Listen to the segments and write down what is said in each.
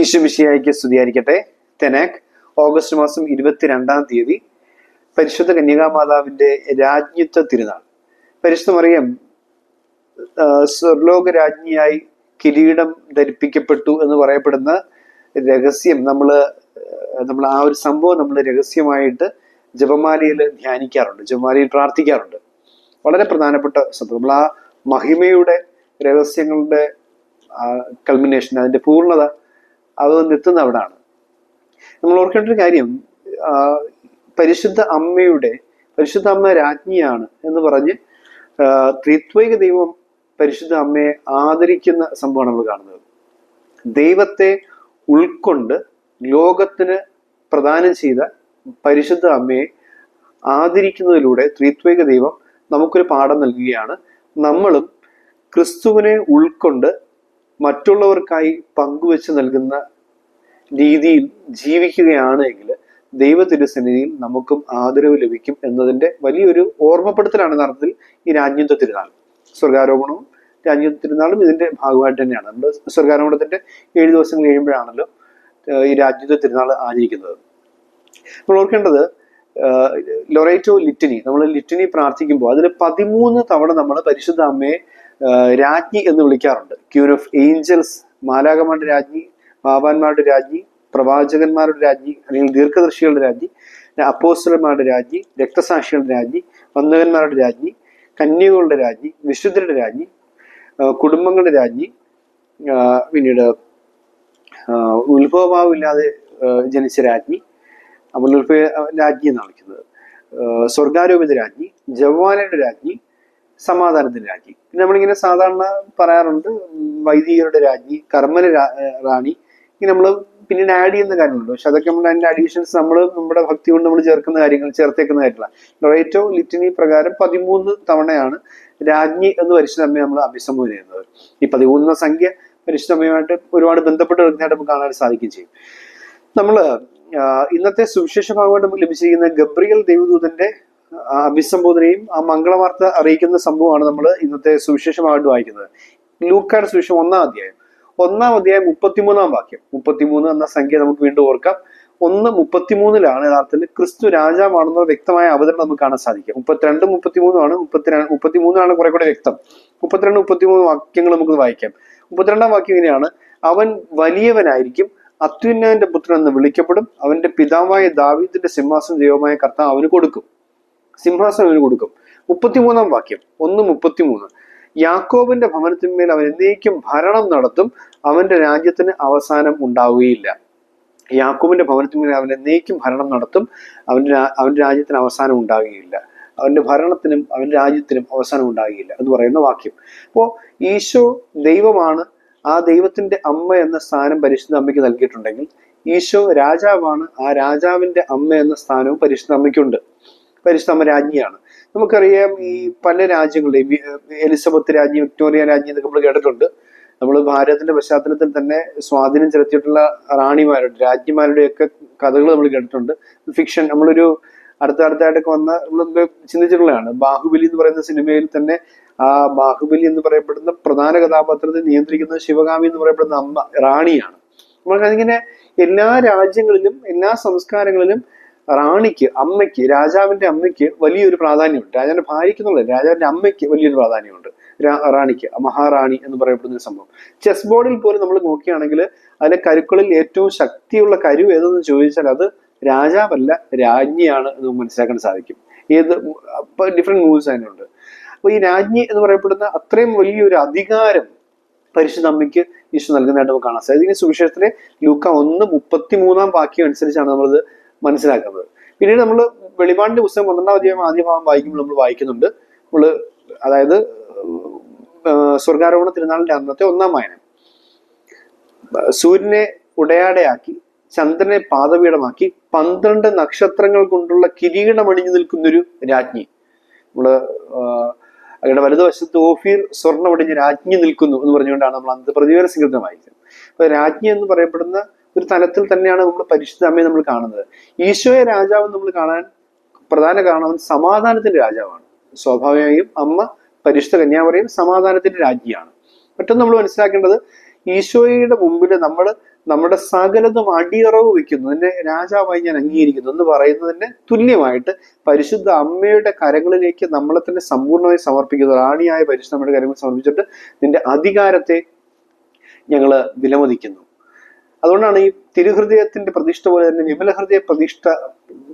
ഈശുമിശിയായിക്ക് സ്തുതിയായിരിക്കട്ടെ. തെനാക് ഓഗസ്റ്റ് മാസം ഇരുപത്തിരണ്ടാം തീയതി പരിശുദ്ധ കന്യകാമാതാവിന്റെ രാജ്ഞിത്വ തിരുനാൾ. പരിശുദ്ധ മറിയം സ്വർലോക രാജ്ഞിയായി കിരീടം ധരിപ്പിക്കപ്പെട്ടു എന്ന് പറയപ്പെടുന്ന രഹസ്യം നമ്മൾ നമ്മൾ ആ ഒരു സംഭവം നമ്മൾ രഹസ്യമായിട്ട് ജപമാലയിൽ ധ്യാനിക്കാറുണ്ട് ജപമാലയിൽ പ്രാർത്ഥിക്കാറുണ്ട്. വളരെ പ്രധാനപ്പെട്ട സംഭവം. നമ്മൾ ആ മഹിമയുടെ രഹസ്യങ്ങളുടെ കൾമിനേഷൻ അതിന്റെ പൂർണത അത് എത്തുന്ന അവിടാണ് നമ്മൾ ഓർക്കേണ്ട ഒരു കാര്യം പരിശുദ്ധ അമ്മയുടെ പരിശുദ്ധ അമ്മ രാജ്ഞിയാണ് എന്ന് പറഞ്ഞ് ത്രിത്വൈക ദൈവം പരിശുദ്ധ അമ്മയെ ആദരിക്കുന്ന സംഭവമാണ് നമ്മൾ കാണുന്നത്. ദൈവത്തെ ഉൾക്കൊണ്ട് ലോകത്തിന് പ്രദാനം ചെയ്ത പരിശുദ്ധ അമ്മയെ ആദരിക്കുന്നതിലൂടെ ത്രിത്വൈക ദൈവം നമുക്കൊരു പാഠം നൽകുകയാണ്. നമ്മളും ക്രിസ്തുവിനെ ഉൾക്കൊണ്ട് മറ്റുള്ളവർക്കായി പങ്കുവെച്ച് നൽകുന്ന രീതിയിൽ ജീവിക്കുകയാണ് എങ്കിൽ ദൈവ നമുക്കും ആദരവ് ലഭിക്കും എന്നതിന്റെ വലിയൊരു ഓർമ്മപ്പെടുത്തലാണ് നടത്തിൽ ഈ രാജ്ഞത്വ തിരുനാൾ. സ്വർഗാരോപണവും രാജ്ഞത്വ തിരുനാളും ഇതിന്റെ ഭാഗമായിട്ട് തന്നെയാണ്. നമ്മൾ സ്വർഗാരോപണത്തിന്റെ ഏഴ് ദിവസങ്ങൾ കഴിയുമ്പോഴാണല്ലോ ഈ രാജ്ഞത്വ തിരുനാൾ ആചരിക്കുന്നത്. നമ്മൾ ഓർക്കേണ്ടത് ലൊറേറ്റോ ലിറ്റനി നമ്മൾ ലിറ്റിനി പ്രാർത്ഥിക്കുമ്പോൾ അതിൽ പതിമൂന്ന് തവണ നമ്മൾ പരിശുദ്ധ അമ്മയെ രാജ്ഞി എന്ന് വിളിക്കാറുണ്ട്. ക്യൂൻ ഓഫ് ഏഞ്ചൽസ് മാലാകമാരുടെ രാജ്ഞി ബാബാന്മാരുടെ രാജ്ഞി പ്രവാചകന്മാരുടെ രാജ്ഞി അല്ലെങ്കിൽ ദീർഘദർശികളുടെ രാജ്ഞി അപ്പോസ്റ്റലന്മാരുടെ രാജ്ഞി രക്തസാക്ഷികളുടെ രാജ്ഞി വന്ദകന്മാരുടെ രാജ്ഞി കന്യകളുടെ രാജ്ഞി വിശുദ്ധരുടെ രാജ്ഞി കുടുംബങ്ങളുടെ രാജ്ഞി പിന്നീട് ഉത്ഭവഭാവമില്ലാതെ ജനിച്ച രാജ്ഞി അപ്പോൾ രാജ്ഞി എന്നാണ് വിളിക്കുന്നത്. സ്വർഗാരോപിത രാജ്ഞി ജവാനയുടെ രാജ്ഞി സമാധാനത്തിന്റെ രാജ്ഞി. പിന്നെ നമ്മളിങ്ങനെ സാധാരണ പറയാറുണ്ട് വൈദികരുടെ രാജ്ഞി കർമ്മന റാണി. ഇനി നമ്മൾ പിന്നീട് ആഡ് ചെയ്യുന്ന കാര്യങ്ങളുണ്ട്. പക്ഷെ അതൊക്കെ നമ്മൾ അതിന്റെ അഡീഷൻസ് നമ്മൾ നമ്മുടെ ഭക്തി കൊണ്ട് നമ്മൾ ചേർക്കുന്ന കാര്യങ്ങൾ ചേർത്തേക്കുന്ന കാര്യങ്ങളാണ്. ലൊറേറ്റോ ലിറ്റിനി പ്രകാരം പതിമൂന്ന് തവണയാണ് രാജ്ഞി എന്ന് പരിശുദ്ധമ്മയെ നമ്മൾ അഭിസംബോധന ചെയ്യുന്നത്. ഈ പതിമൂന്ന സംഖ്യ പരിശുദ്ധമ്മയുമായിട്ട് ഒരുപാട് ബന്ധപ്പെട്ട് വരുന്നതായിട്ട് നമുക്ക് കാണാൻ സാധിക്കുകയും ചെയ്യും. നമ്മൾ ഇന്നത്തെ സുവിശേഷ ഭാഗമായിട്ട് നമുക്ക് ലഭിച്ചിരിക്കുന്ന ഗബ്രിയൽ ദൈവദൂതന്റെ അഭിസംബോധനയും ആ മംഗളവാർത്ത അറിയിക്കുന്ന സംഭവമാണ് നമ്മൾ ഇന്നത്തെ സുവിശേഷമായിട്ട് വായിക്കുന്നത്. ലൂക്കാട് സുവിശേഷം ഒന്നാം അധ്യായം. ഒന്നാം അധ്യായം മുപ്പത്തിമൂന്നാം വാക്യം. മുപ്പത്തിമൂന്ന് എന്ന സംഖ്യ നമുക്ക് വീണ്ടും ഓർക്കാം. ഒന്ന് മുപ്പത്തിമൂന്നിലാണ് യഥാർത്ഥത്തിൽ ക്രിസ്തു രാജാവാണെന്ന വ്യക്തമായ അവതരണം നമുക്ക് കാണാൻ സാധിക്കും. മുപ്പത്തിരണ്ട് മുപ്പത്തിമൂന്നുമാണ് മുപ്പത്തിരണ്ട് മുപ്പത്തിമൂന്നാണ് കുറെ കൂടെ വ്യക്തം. മുപ്പത്തിരണ്ട് മുപ്പത്തിമൂന്ന് വാക്യങ്ങൾ നമുക്ക് വായിക്കാം. മുപ്പത്തിരണ്ടാം വാക്യം ഇങ്ങനെയാണ്. അവൻ വലിയവനായിരിക്കും അത്യുന്നതന്റെ പുത്രൻ എന്ന് വിളിക്കപ്പെടും. അവന്റെ പിതാവായ ദാവീദിന്റെ സിംഹാസന ദൈവമായ കർത്താവ് അവന് കൊടുക്കും. സിംഹാസനം അവന് കൊടുക്കും. മുപ്പത്തിമൂന്നാം വാക്യം. ഒന്ന് മുപ്പത്തിമൂന്ന്. യാക്കോബിന്റെ ഭവനത്തിന്മേൽ അവൻ എന്നേക്കും ഭരണം നടത്തും. അവന്റെ രാജ്യത്തിന് അവസാനം ഉണ്ടാവുകയില്ല. യാക്കോബിന്റെ ഭവനത്തിന്മേൽ അവൻ എന്നേക്കും ഭരണം നടത്തും. അവന്റെ അവന്റെ രാജ്യത്തിന് അവസാനം ഉണ്ടാവുകയില്ല. അവന്റെ ഭരണത്തിനും അവന്റെ രാജ്യത്തിനും അവസാനം ഉണ്ടാകുകയില്ല എന്ന് പറയുന്ന വാക്യം. അപ്പോ ഈശോ ദൈവമാണ്. ആ ദൈവത്തിന്റെ അമ്മ എന്ന സ്ഥാനം പരിശുദ്ധ അമ്മയ്ക്ക് നൽകിയിട്ടുണ്ടെങ്കിൽ ഈശോ രാജാവാണ് ആ രാജാവിന്റെ അമ്മ എന്ന സ്ഥാനവും പരിശുദ്ധ അമ്മയ്ക്കുണ്ട്. പരിശുദ്ധ അമ്മ രാജ്ഞിയാണ്. നമുക്കറിയാം ഈ പല രാജ്യങ്ങളുടെയും എലിസബത്ത് രാജ്ഞി വിക്ടോറിയ രാജ്ഞി എന്നൊക്കെ നമ്മൾ കേട്ടിട്ടുണ്ട്. നമ്മൾ ഭാരതത്തിന്റെ പശ്ചാത്തലത്തിൽ തന്നെ സ്വാധീനം ചെലുത്തിയിട്ടുള്ള റാണിമാരുടെ രാജ്ഞിമാരുടെയൊക്കെ കഥകൾ നമ്മൾ കേട്ടിട്ടുണ്ട്. ഫിക്ഷൻ നമ്മളൊരു അടുത്ത അടുത്തായിട്ടൊക്കെ വന്ന നമ്മൾ ചിന്തിച്ചിട്ടുള്ളതാണ്. ബാഹുബലി എന്ന് പറയുന്ന സിനിമയിൽ തന്നെ ആ ബാഹുബലി എന്ന് പറയപ്പെടുന്ന പ്രധാന കഥാപാത്രത്തെ നിയന്ത്രിക്കുന്ന ശിവകാമി എന്ന് പറയപ്പെടുന്ന അമ്മ റാണിയാണ്. നമ്മൾക്കതിങ്ങനെ എല്ലാ രാജ്യങ്ങളിലും എല്ലാ സംസ്കാരങ്ങളിലും റാണിക്ക് അമ്മയ്ക്ക് രാജാവിന്റെ അമ്മയ്ക്ക് വലിയൊരു പ്രാധാന്യമുണ്ട്. രാജാവിന്റെ ഭാര്യയ്ക്ക് എന്നുള്ളത് രാജാവിന്റെ അമ്മയ്ക്ക് വലിയൊരു പ്രാധാന്യമുണ്ട്. റാണിക്ക് മഹാറാണി എന്ന് പറയപ്പെടുന്ന സംഭവം. ചെസ് ബോർഡിൽ പോലും നമ്മൾ നോക്കുകയാണെങ്കിൽ അതിലെ കരുക്കളിൽ ഏറ്റവും ശക്തിയുള്ള കരു ഏതെന്ന് ചോദിച്ചാൽ അത് രാജാവല്ല രാജ്ഞിയാണ് എന്ന് മനസ്സിലാക്കാൻ സാധിക്കും. ഏത് ഡിഫറെന്റ് മൂവ്സ് അതിനുണ്ട്. അപ്പൊ ഈ രാജ്ഞി എന്ന് പറയപ്പെടുന്ന അത്രയും വലിയൊരു അധികാരം പരിശുദ്ധ അമ്മയ്ക്ക് ഈശോ നൽകുന്നതായിട്ട് നമുക്ക് കാണാൻ സാധിക്കും. സുവിശേഷത്തിലെ ലൂക്ക ഒന്ന് മുപ്പത്തി മൂന്നാം വാക്യം അനുസരിച്ചാണ് നമ്മളത് മനസ്സിലാക്കുന്നത്. പിന്നീട് നമ്മൾ വെളിപാടിന്റെ പുസ്തകം പന്ത്രണ്ടാം അധ്യായം ആദ്യ ഭാഗം വായിക്കുമ്പോൾ നമ്മൾ വായിക്കുന്നുണ്ട്. നമ്മൾ അതായത് സ്വർഗാരോപണ തിരുനാളിന്റെ അന്നത്തെ ഒന്നാം വായന. സൂര്യനെ ഉടയാടയാക്കി ചന്ദ്രനെ പാദപീഠമാക്കി പന്ത്രണ്ട് നക്ഷത്രങ്ങൾ കൊണ്ടുള്ള കിരീടം അണിഞ്ഞു നിൽക്കുന്നൊരു രാജ്ഞി. നമ്മൾ അവരുടെ വലതുവശത്ത് ഓഫീർ സ്വർണമടിഞ്ഞ് രാജ്ഞി നിൽക്കുന്നു എന്ന് പറഞ്ഞുകൊണ്ടാണ് നമ്മൾ അന്നത്തെ പ്രതിവേര സങ്കീർത്തനം വായിക്കുന്നത് അപ്പൊ രാജ്ഞി എന്ന് പറയപ്പെടുന്ന ഒരു തലത്തിൽ തന്നെയാണ് നമ്മൾ പരിശുദ്ധ അമ്മയെ നമ്മൾ കാണുന്നത്. ഈശോയെ രാജാവ് നമ്മൾ കാണാൻ പ്രധാന കാരണം സമാധാനത്തിന്റെ രാജാവാണ്. സ്വാഭാവികമായും അമ്മ പരിശുദ്ധ കന്യാമറിയും സമാധാനത്തിന്റെ രാജ്ഞിയാണ്. മറ്റൊന്ന് നമ്മൾ മനസ്സിലാക്കേണ്ടത് ഈശോയുടെ മുമ്പിൽ നമ്മൾ നമ്മുടെ സകലതും അടിയറവ് വെക്കുന്നു എന്നെ രാജാവായി ഞാൻ അംഗീകരിക്കുന്നു എന്ന് പറയുന്നതിന് തുല്യമായിട്ട് പരിശുദ്ധ അമ്മയുടെ കരങ്ങളിലേക്ക് നമ്മളെ തന്നെ സമ്പൂർണമായി സമർപ്പിക്കുന്നു. റാണിയായ പരിശുദ്ധ അമ്മയുടെ കരങ്ങൾ സമർപ്പിച്ചിട്ട് നിന്റെ അധികാരത്തെ ഞങ്ങൾ വിലമതിക്കുന്നു. അതുകൊണ്ടാണ് ഈ തിരുഹൃദയത്തിന്റെ പ്രതിഷ്ഠ പോലെ തന്നെ വിമല ഹൃദയ പ്രതിഷ്ഠ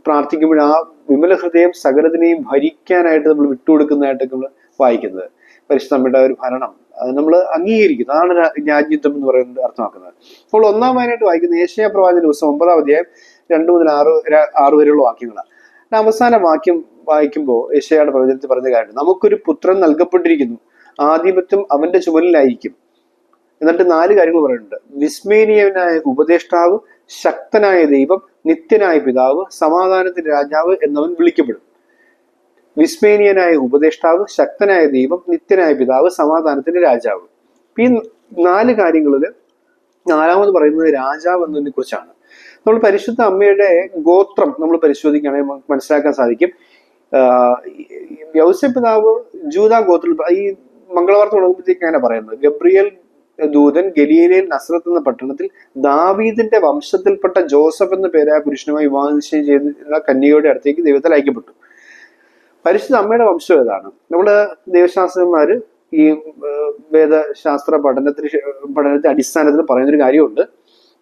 പ്രാർത്ഥിക്കുമ്പോൾ ആ വിമല ഹൃദയം സകലത്തിനെയും ഭരിക്കാനായിട്ട് നമ്മൾ വിട്ടുകൊടുക്കുന്നതായിട്ടൊക്കെ നമ്മൾ വായിക്കുന്നത്. പരിശുദ്ധമ്മയുടെ ഒരു ഭരണം അത് നമ്മൾ അംഗീകരിക്കുന്നു. അതാണ് രാജ്യത്വം എന്ന് പറയുന്നത് അർത്ഥമാക്കുന്നത്. അപ്പോൾ ഒന്നാമതായിട്ട് വായിക്കുന്ന ഏഷ്യ പ്രവാചന ദിവസം ഒമ്പതാം അധ്യായം രണ്ട് മുതൽ ആറ് ആറ് വരെയുള്ള വാക്യങ്ങളാണ്. അവസാന വാക്യം വായിക്കുമ്പോൾ ഏഷ്യയുടെ പ്രവചനത്തിൽ പറഞ്ഞ കാര്യം നമുക്കൊരു പുത്രൻ നൽകപ്പെട്ടിരിക്കുന്നു. ആധിപത്യം അവന്റെ ചുമലിലായിരിക്കും. എന്നിട്ട് നാല് കാര്യങ്ങൾ പറയുന്നുണ്ട്. വിസ്മേനീയനായ ഉപദേഷ്ടാവ് ശക്തനായ ദൈവം നിത്യനായ പിതാവ് സമാധാനത്തിന്റെ രാജാവ് എന്നവൻ വിളിക്കപ്പെടും. വിസ്മേനീയനായ ഉപദേഷ്ടാവ് ശക്തനായ ദൈവം നിത്യനായ പിതാവ് സമാധാനത്തിന്റെ രാജാവ്. ഈ നാല് കാര്യങ്ങളിൽ നാലാമത് പറയുന്നത് രാജാവ് എന്നതിനെ കുറിച്ചാണ്. നമ്മൾ പരിശുദ്ധ അമ്മയുടെ ഗോത്രം നമ്മൾ പരിശോധിക്കുകയാണെങ്കിൽ മനസ്സിലാക്കാൻ സാധിക്കും. വ്യവസായ പിതാവ് ജൂത ഗോത്രത്തിൽ ഈ മംഗളവാർത്ത തുടങ്ങുമ്പോഴത്തേക്ക് അങ്ങനെ പറയുന്നത്. ഗബ്രിയൽ ദൂതൻ ഗലീലയിൽ നസ്രത്ത് എന്ന പട്ടണത്തിൽ ദാവീദിന്റെ വംശത്തിൽപ്പെട്ട ജോസഫ് എന്ന പേരായ പുരുഷനുമായി വിവാഹം നിശ്ചയം ചെയ്ത കന്യകയുടെ അടുത്തേക്ക് ദൈവത്തിൽ അയക്കപ്പെട്ടു. പരിശുദ്ധ അമ്മയുടെ വംശം ഏതാണ്? നമ്മുടെ ദൈവശാസ്ത്രന്മാര് ഈ വേദശാസ്ത്ര പഠനത്തിന് പഠനത്തെ അടിസ്ഥാനത്തിൽ പറയുന്നൊരു കാര്യമുണ്ട്.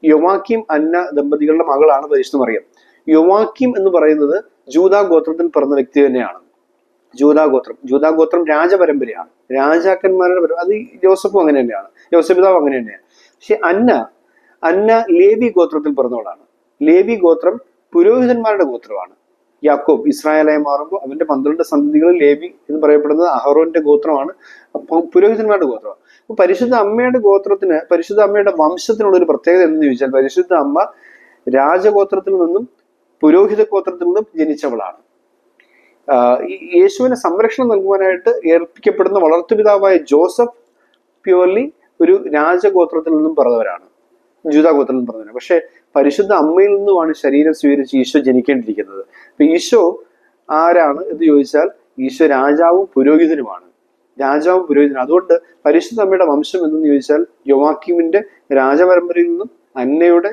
യുവാക്കിം അന്ന ദമ്പതികളുടെ മകളാണ് പരിശുദ്ധ മറിയം യുവാക്കിം എന്ന് പറയുന്നത് ജൂതാ ഗോത്രത്തിൽ പിറന്ന വ്യക്തി തന്നെയാണ്. ജൂതാ ഗോത്രം ജൂതാ ഗോത്രം രാജപരമ്പരയാണ്. രാജാക്കന്മാരുടെ പരമ്പര അത് ജോസഫും അങ്ങനെ തന്നെയാണ്. ജോസഫ് പിതാവ് അങ്ങനെ തന്നെയാണ്. പക്ഷെ അന്ന അന്ന ലേവി ഗോത്രത്തിൽ പിറന്നവളാണ്. ലേവി ഗോത്രം പുരോഹിതന്മാരുടെ ഗോത്രമാണ്. യാക്കോബ് ഇസ്രായേലായി മാറുമ്പോൾ അവന്റെ പന്ത്രണ്ട് സന്തതികൾ ലേവി എന്ന് പറയപ്പെടുന്നത് അഹറോന്റെ ഗോത്രമാണ്. പുരോഹിതന്മാരുടെ ഗോത്രമാണ്. അപ്പൊ പരിശുദ്ധ അമ്മയുടെ ഗോത്രത്തിന് പരിശുദ്ധ അമ്മയുടെ വംശത്തിനുള്ള ഒരു പ്രത്യേകത എന്ന് ചോദിച്ചാൽ പരിശുദ്ധ അമ്മ രാജഗോത്രത്തിൽ നിന്നും പുരോഹിത ഗോത്രത്തിൽ നിന്നും ജനിച്ചവളാണ്. യേശുവിന് സംരക്ഷണം നൽകുവാനായിട്ട് ഏൽപ്പിക്കപ്പെടുന്ന വളർത്തുപിതാവായ ജോസഫ് പ്യുവർലി ഒരു രാജഗോത്രത്തിൽ നിന്നും പിറന്നവരാണ്. ജൂതാഗോത്രത്തിൽ നിന്നും പിറന്നവരാണ്. പക്ഷെ പരിശുദ്ധ അമ്മയിൽ നിന്നുമാണ് ശരീരം സ്വീകരിച്ച് ഈശോ ജനിക്കേണ്ടിയിരിക്കുന്നത്. അപ്പൊ ഈശോ ആരാണ് എന്ന് ചോദിച്ചാൽ ഈശോ രാജാവും പുരോഹിതനുമാണ്. രാജാവും പുരോഹിതനും അതുകൊണ്ട് പരിശുദ്ധ അമ്മയുടെ വംശം എന്തെന്ന് ചോദിച്ചാൽ യുവാക്കിമിന്റെ രാജപരമ്പരയിൽ നിന്നും അന്നയുടെ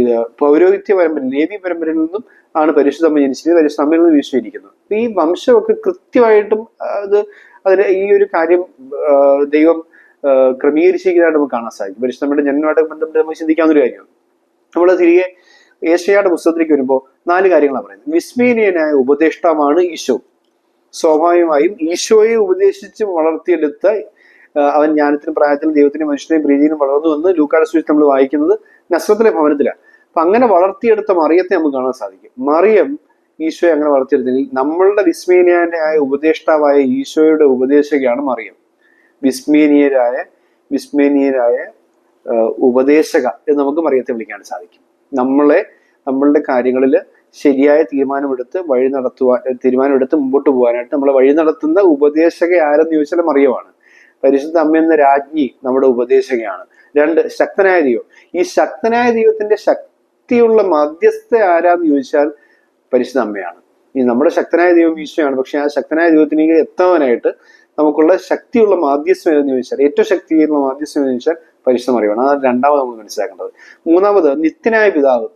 ഇത് പൗരോഹിത്യ പരമ്പര ലേവി പരമ്പരയിൽ നിന്നും ആണ് പരിശുദ്ധമ്മ ജനിച്ചത് പരിശുദ്ധമ്മയിൽ നിന്ന് വീശിയിരിക്കുന്നത് അപ്പൊ ഈ വംശമൊക്കെ കൃത്യമായിട്ടും അത് അതിന് ഈ ഒരു കാര്യം ദൈവം ക്രമീകരിച്ചിരിക്കുന്നതായിട്ട് നമുക്ക് കാണാൻ സാധിക്കും. പരിശുദ്ധമ്മയുടെ ജന്മമായിട്ട് ബന്ധപ്പെട്ട് നമുക്ക് ചിന്തിക്കാവുന്ന ഒരു കാര്യമാണ്. നമ്മൾ തിരികെ ഏഷ്യയുടെ പുസ്തകത്തിലേക്ക് വരുമ്പോൾ നാല് കാര്യങ്ങളാണ് പറയുന്നത്. വിസ്മീനീയനായ ഉപദേഷ്ടാവാണ് ഈശോ. സ്വാഭാവികമായും ഈശോയെ ഉപദേശിച്ച് വളർത്തിയെടുത്ത അവൻ ജ്ഞാനത്തിനും പ്രായത്തിനും ദൈവത്തിനും മനുഷ്യനെയും പ്രീതിയിലും വളർന്നു എന്ന് ലൂക്കാട് സൂചിച്ച് നമ്മൾ വായിക്കുന്നത് നസ്രത്തിലെ ഭവനത്തിലാണ് അപ്പൊ അങ്ങനെ വളർത്തിയെടുത്ത മറിയത്തെ നമുക്ക് കാണാൻ സാധിക്കും. മറിയം ഈശോയെ അങ്ങനെ വളർത്തിയെടുത്തെങ്കിൽ നമ്മളുടെ വിസ്മീനിയായ ഉപദേഷ്ടാവായ ഈശോയുടെ ഉപദേശകയാണ് മറിയം. വിസ്മീനീയരായ വിസ്മീനീയരായ ഉപദേശക എന്ന് നമുക്ക് മറിയത്തെ വിളിക്കാൻ സാധിക്കും. നമ്മളെ നമ്മളുടെ കാര്യങ്ങളിൽ ശരിയായ തീരുമാനമെടുത്ത് വഴി നടത്തുവാൻ തീരുമാനമെടുത്ത് മുമ്പോട്ട് പോകാനായിട്ട് നമ്മളെ വഴി നടത്തുന്ന ഉപദേശക ആരെന്ന് ചോദിച്ചാൽ മറിയമാണ്. പരിശുദ്ധ അമ്മ എന്ന രാജ്ഞി നമ്മുടെ ഉപദേശകയാണ്. രണ്ട് ശക്തനായ ദൈവം. ഈ ശക്തനായ ദൈവത്തിന്റെ ശക്തിയുള്ള മധ്യസ്ഥ ആരാന്ന് ചോദിച്ചാൽ പരിശുദ്ധ അമ്മയാണ്. ഈ നമ്മുടെ ശക്തനായ ദൈവം ഈശോയാണ്. പക്ഷെ ആ ശക്തനായ ദൈവത്തിലേക്ക് എത്താനായിട്ട് നമുക്കുള്ള ശക്തിയുള്ള മാധ്യസ്ഥം ഏതെന്ന് ചോദിച്ചാൽ ഏറ്റവും ശക്തിയുള്ള മാധ്യസ്ഥം എന്ന് ചോദിച്ചാൽ പരിശുദ്ധം അറിയണം അതാണ് രണ്ടാമത് നമ്മൾ മനസ്സിലാക്കേണ്ടത്. മൂന്നാമത് നിത്യനായ പിതാവ്.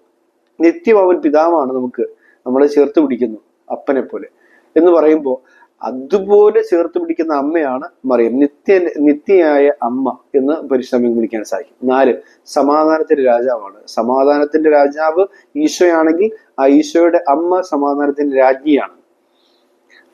നിത്യം അവൻ പിതാവാണ് നമുക്ക് നമ്മളെ ചേർത്ത് പിടിക്കുന്നു അപ്പനെ പോലെ എന്ന് പറയുമ്പോൾ അതുപോലെ ചേർത്ത് പിടിക്കുന്ന അമ്മയാണ് മറിയം. നിത്യ നിത്യയായ അമ്മ എന്ന് പരിശ്രമം വിളിക്കാൻ സാധിക്കും. നാല് സമാധാനത്തിന്റെ രാജാവാണ്. സമാധാനത്തിന്റെ രാജാവ് ഈശോയാണെങ്കിൽ ആ ഈശോയുടെ അമ്മ സമാധാനത്തിന്റെ രാജ്ഞിയാണ്.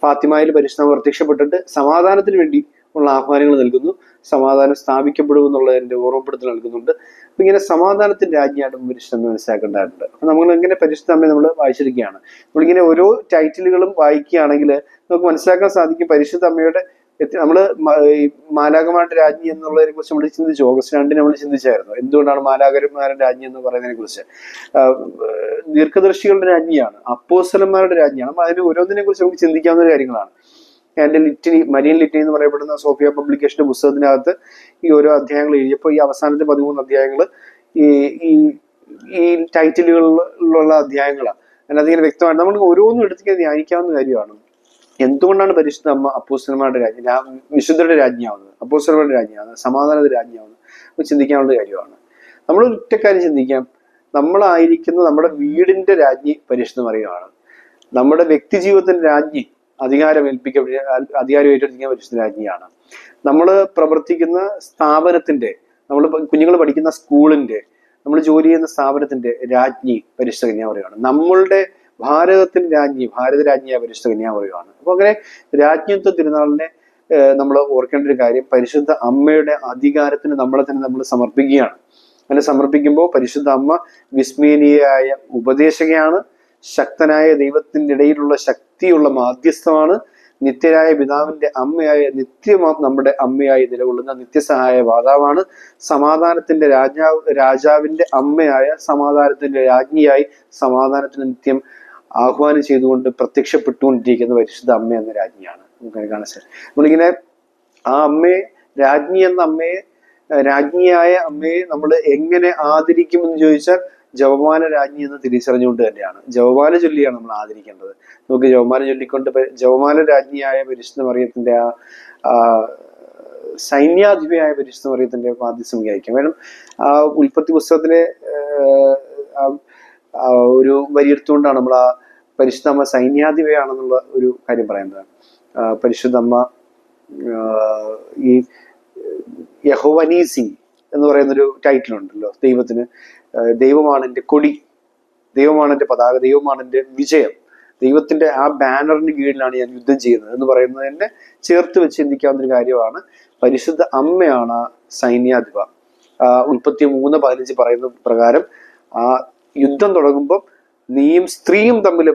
ഫാത്തിമയിൽ പരിശ്രമം പ്രത്യക്ഷപ്പെട്ടിട്ട് സമാധാനത്തിന് വേണ്ടി ഉള്ള ആഹ്വാനങ്ങൾ നൽകുന്നു. സമാധാനം സ്ഥാപിക്കപ്പെടും എന്നുള്ളതിന്റെ ഓർമ്മപ്പെടുത്തൽ നൽകുന്നുണ്ട്. അപ്പൊ ഇങ്ങനെ സമാധാനത്തിന്റെ രാജ്ഞിയായിട്ട് പരിശുദ്ധമ്മ മനസ്സിലാക്കേണ്ടതായിട്ടുണ്ട്. അപ്പൊ നമ്മൾ ഇങ്ങനെ പരിശുദ്ധമ്മയെ നമ്മൾ വായിച്ചിരിക്കുകയാണ്. നമ്മളിങ്ങനെ ഓരോ ടൈറ്റിലുകളും വായിക്കുകയാണെങ്കിൽ നമുക്ക് മനസ്സിലാക്കാൻ സാധിക്കും പരിശുദ്ധ അമ്മയുടെ നമ്മൾ മാലാകമാരുടെ രാജ്ഞി എന്നുള്ളതിനെ കുറിച്ച് നമ്മൾ ചിന്തിച്ചു. ഓഗസ്റ്റ് രണ്ടിന് നമ്മൾ ചിന്തിച്ചായിരുന്നു. എന്തുകൊണ്ടാണ് മാലാകരന്മാരുടെ രാജ്ഞി എന്ന് പറയുന്നതിനെ കുറിച്ച്? ദീർഘദർശികളുടെ രാജ്ഞിയാണ് അപ്പോസ്തലന്മാരുടെ രാജ്ഞിയാണ്. അതിന് ഓരോന്നിനെ കുറിച്ച് നമുക്ക് ചിന്തിക്കാവുന്ന കാര്യങ്ങളാണ്. എന്റെ ലിറ്റിനി മരിയൻ ലിറ്റിനി എന്ന് പറയപ്പെടുന്ന സോഫിയ പബ്ലിക്കേഷന്റെ പുസ്തകത്തിനകത്ത് ഈ ഓരോ അധ്യായങ്ങൾ എഴുതിയപ്പോൾ ഈ അവസാനത്തെ പതിമൂന്ന് അധ്യായങ്ങൾ ഈ ഈ ടൈറ്റിലുകളിലുള്ള അധ്യായങ്ങളാണ്. അതിനകത്ത് ഇങ്ങനെ വ്യക്തമാണ്. നമ്മൾ ഓരോന്നും എടുത്തിങ്ങനെ ധ്യാനിക്കാവുന്ന കാര്യമാണ്. എന്തുകൊണ്ടാണ് പരിശുദ്ധ അമ്മ അപ്പോസ്റ്റന്മാരുടെ രാജ്യം വിശുദ്ധരുടെ രാജ്ഞിയാവുന്നത് അപ്പോസ്റ്റന്മാരുടെ രാജ്ഞിയാവുന്നത് സമാധാനത്തിന്റെ രാജ്ഞിയാവുന്നത്? നമുക്ക് ചിന്തിക്കാനുള്ള കാര്യമാണ്. നമ്മൾ ഒറ്റക്കാര്യം ചിന്തിക്കാം. നമ്മളായിരിക്കുന്ന നമ്മുടെ വീടിന്റെ രാജ്ഞി പരിശുദ്ധ നമ്മുടെ വ്യക്തി ജീവിതത്തിന്റെ രാജ്ഞി അധികാരം ഏൽപ്പിക്കപ്പെട്ട അധികാരം ഏറ്റെടുക്കുന്ന പരിശുദ്ധ രാജ്ഞിയാണ്. നമ്മൾ പ്രവർത്തിക്കുന്ന സ്ഥാപനത്തിന്റെ നമ്മൾ കുഞ്ഞുങ്ങൾ പഠിക്കുന്ന സ്കൂളിന്റെ നമ്മൾ ജോലി ചെയ്യുന്ന സ്ഥാപനത്തിന്റെ രാജ്ഞി പരിശുദ്ധ കന്യാമറിയാണ് നമ്മളുടെ ഭാരതത്തിന്റെ രാജ്ഞി ഭാരത രാജ്ഞിയായ പരിശുദ്ധ കന്യാമറിയാണ് അപ്പൊ അങ്ങനെ രാജ്ഞിത്വ തിരുനാളിനെ നമ്മൾ ഓർക്കേണ്ട ഒരു കാര്യം പരിശുദ്ധ അമ്മയുടെ അധികാരത്തിന് നമ്മളെ തന്നെ നമ്മൾ സമർപ്പിക്കുകയാണ്. അങ്ങനെ സമർപ്പിക്കുമ്പോൾ പരിശുദ്ധ അമ്മ വിസ്മീനീയായ ഉപദേശകയാണ്. ശക്തനായ ദൈവത്തിന്റെ ഇടയിലുള്ള ശക്തിയുള്ള മാധ്യസ്ഥമാണ് നിത്യരായ പിതാവിന്റെ അമ്മയായ നിത്യം നമ്മുടെ അമ്മയായി നിലകൊള്ളുന്ന നിത്യസഹായ മാതാവാണ്. സമാധാനത്തിന്റെ രാജാവ് രാജാവിന്റെ അമ്മയായ സമാധാനത്തിന്റെ രാജ്ഞിയായി സമാധാനത്തിന് നിത്യം ആഹ്വാനം ചെയ്തുകൊണ്ട് പ്രത്യക്ഷപ്പെട്ടുകൊണ്ടിരിക്കുന്ന പരിശുദ്ധ അമ്മ എന്ന രാജ്ഞിയാണ്. നമുക്ക് കാണാൻ സാധിക്കും നമ്മളിങ്ങനെ ആ അമ്മയെ രാജ്ഞി എന്ന അമ്മയെ രാജ്ഞിയായ അമ്മയെ നമ്മൾ എങ്ങനെ ആദരിക്കുമെന്ന് ചോദിച്ചാൽ ജവമാന രാജ്ഞി എന്ന് തിരിച്ചറിഞ്ഞുകൊണ്ട് തന്നെയാണ്. ജവമാന ചൊല്ലിയാണ് നമ്മൾ ആദരിക്കേണ്ടത്. നമുക്ക് ജവമാന ചൊല്ലിക്കൊണ്ട് ജവമാന രാജ്ഞിയായ പരിശുദ്ധ മറിയത്തിന്റെ ആ സൈന്യാധിപയായ പരിശുദ്ധ മറിയത്തിന്റെ മാധ്യസ്ഥം വിചാരിക്കാം കാരണം ആ ഉൽപ്പത്തി പുസ്തകത്തിലെ ഒരു വരിയെടുത്തുകൊണ്ടാണ് നമ്മൾ ആ പരിശുദ്ധ പരിശുദ്ധമ്മ സൈന്യാധിപയാണെന്നുള്ള ഒരു കാര്യം പറയുന്നത്. പരിശുദ്ധമ്മ ഈ യഹോവനീസി എന്ന് പറയുന്നൊരു ടൈറ്റിൽ ഉണ്ടല്ലോ ദൈവത്തിന്. ദൈവമാണ് എന്റെ കൊടി ദൈവമാണ് എന്റെ പതാക ദൈവമാണ് എന്റെ വിജയം. ദൈവത്തിന്റെ ആ ബാനറിന് കീഴിലാണ് ഞാൻ യുദ്ധം ചെയ്യുന്നത് എന്ന് പറയുന്നത് തന്നെ ചേർത്ത് വെച്ച് ചിന്തിക്കാവുന്ന ഒരു കാര്യമാണ്. പരിശുദ്ധ അമ്മയാണ് സൈന്യാധിപ ഉൽപ്പത്തി മൂന്ന് പതിനഞ്ച് പറയുന്ന പ്രകാരം ആ യുദ്ധം തുടങ്ങുമ്പോൾ നീയും സ്ത്രീയും തമ്മിൽ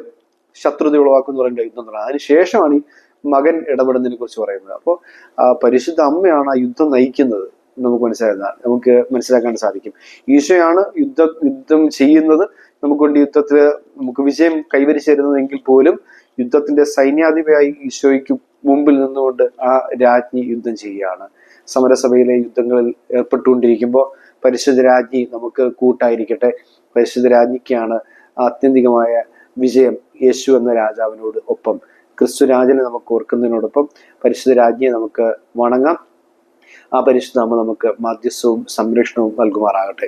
ശത്രുത എന്ന് പറയുന്ന യുദ്ധം തുടങ്ങുന്നത് അതിനുശേഷമാണ് ഈ മകൻ ഇടപെടുന്നതിനെ കുറിച്ച് പറയുന്നത്. അപ്പോൾ പരിശുദ്ധ അമ്മയാണ് ആ യുദ്ധം നയിക്കുന്നത്. നമുക്ക് മനസ്സിലാകുന്ന നമുക്ക് മനസ്സിലാക്കാൻ സാധിക്കും. ഈശോയാണ് യുദ്ധ യുദ്ധം ചെയ്യുന്നത്. നമുക്ക് വേണ്ടി യുദ്ധത്തിൽ നമുക്ക് വിജയം കൈവരിച്ചു തരുന്നതെങ്കിൽ പോലും യുദ്ധത്തിന്റെ സൈന്യാധിപയായി ഈശോയ്ക്ക് മുമ്പിൽ നിന്നുകൊണ്ട് ആ രാജ്ഞി യുദ്ധം ചെയ്യുകയാണ്. സമരസഭയിലെ യുദ്ധങ്ങളിൽ ഏർപ്പെട്ടുകൊണ്ടിരിക്കുമ്പോൾ പരിശുദ്ധ രാജ്ഞി നമുക്ക് കൂട്ടായിരിക്കട്ടെ. പരിശുദ്ധ രാജ്ഞിക്കാണ് ആത്യന്തികമായ വിജയം യേശു എന്ന രാജാവിനോട് ഒപ്പം. ക്രിസ്തു രാജനെ നമുക്ക് ഓർക്കുന്നതിനോടൊപ്പം പരിശുദ്ധ രാജ്ഞിയെ നമുക്ക് വണങ്ങാം. ആ പരിശുദ്ധ നമുക്ക് മധ്യസ്ഥവും സംരക്ഷണവും നൽകുമാറാകട്ടെ.